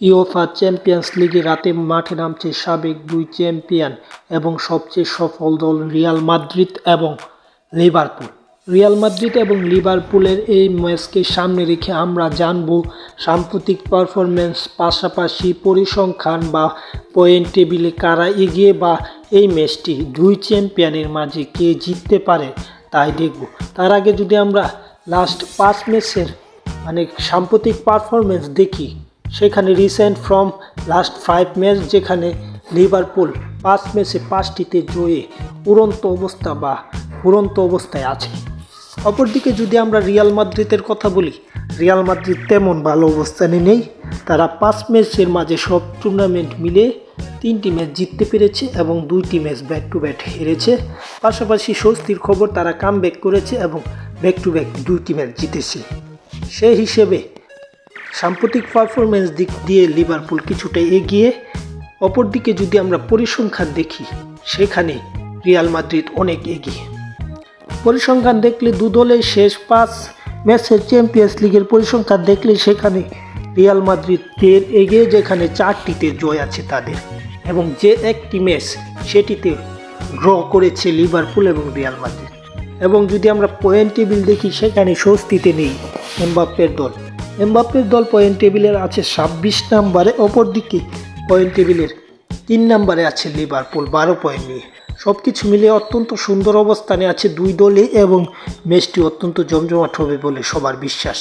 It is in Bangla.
ইউএফা চ্যাম্পিয়ন্স লিগে রাতে মাঠে নামছে সাবেক দুই চ্যাম্পিয়ন এবং সবচেয়ে সফল দল রিয়াল মাদ্রিদ এবং লিভারপুল। রিয়াল মাদ্রিদ এবং লিভারপুলের এই ম্যাচকে সামনে রেখে আমরা জানব সাম্প্রতিক পারফরমেন্স পাশাপাশি পরিসংখ্যান বা পয়েন্ট টেবিলে কারা এগিয়ে বা এই ম্যাচটি দুই চ্যাম্পিয়নের মাঝে কে জিততে পারে তাই দেখব। তার আগে যদি আমরা লাস্ট পাঁচ ম্যাচের মানে সাম্প্রতিক পারফরমেন্স দেখি। সেখানে recent form last five match যেখানে লিভারপুল পাঁচ ম্যাচে পাঁচটিতে জয়ে উড়ন্ত অবস্থা বা উড়ন্ত অবস্থায় আছে। অপরদিকে যদি আমরা রিয়াল মাদ্রিদের কথা বলি রিয়াল মাদ্রিদ তেমন ভালো অবস্থানে নেই। তারা পাঁচ ম্যাচের মাঝে সব টুর্নামেন্ট মিলে তিনটি ম্যাচ জিততে পেরেছে এবং দুইটি ম্যাচ ব্যাক টু ব্যাট হেরেছে। পাশাপাশি স্বস্তির খবর তারা কাম ব্যাক করেছে এবং ব্যাক টু ব্যাক দুইটি ম্যাচ জিতেছে। সেই হিসেবে সাম্প্রতিক পারফরমেন্স দিক দিয়ে লিভারপুল কিছুটা এগিয়ে, অপরদিকে যদি আমরা পরিসংখ্যান দেখি, সেখানে রিয়াল মাদ্রিদ অনেক এগিয়ে। পরিসংখ্যান দেখলে দু দলের শেষ পাঁচ ম্যাচের চ্যাম্পিয়ন্স লিগের পরিসংখ্যান দেখলে সেখানে রিয়াল মাদ্রিদ দের এগিয়ে, যেখানে চারটিতে জয় আছে তাদের। এবং যে একটি ম্যাচ, সেটিতে ড্র করেছে লিভারপুল এবং রিয়াল মাদ্রিদ এবং যদি আমরা পয়েন্ট টেবিল দেখি, সেখানে স্বস্তিতে নেই এমবাপ্পের দল। এমবাপ্পের দল পয়েন্ট টেবিলের আছে ছাব্বিশ নাম্বারে, অপরদিকে পয়েন্ট টেবিলের তিন নাম্বারে আছে লিভারপুল বারো পয়েন্ট নিয়ে। সব কিছু মিলিয়ে অত্যন্ত সুন্দর অবস্থানে আছে দুই দলে এবং ম্যাচটি অত্যন্ত জমজমাট হবে বলে সবার বিশ্বাস।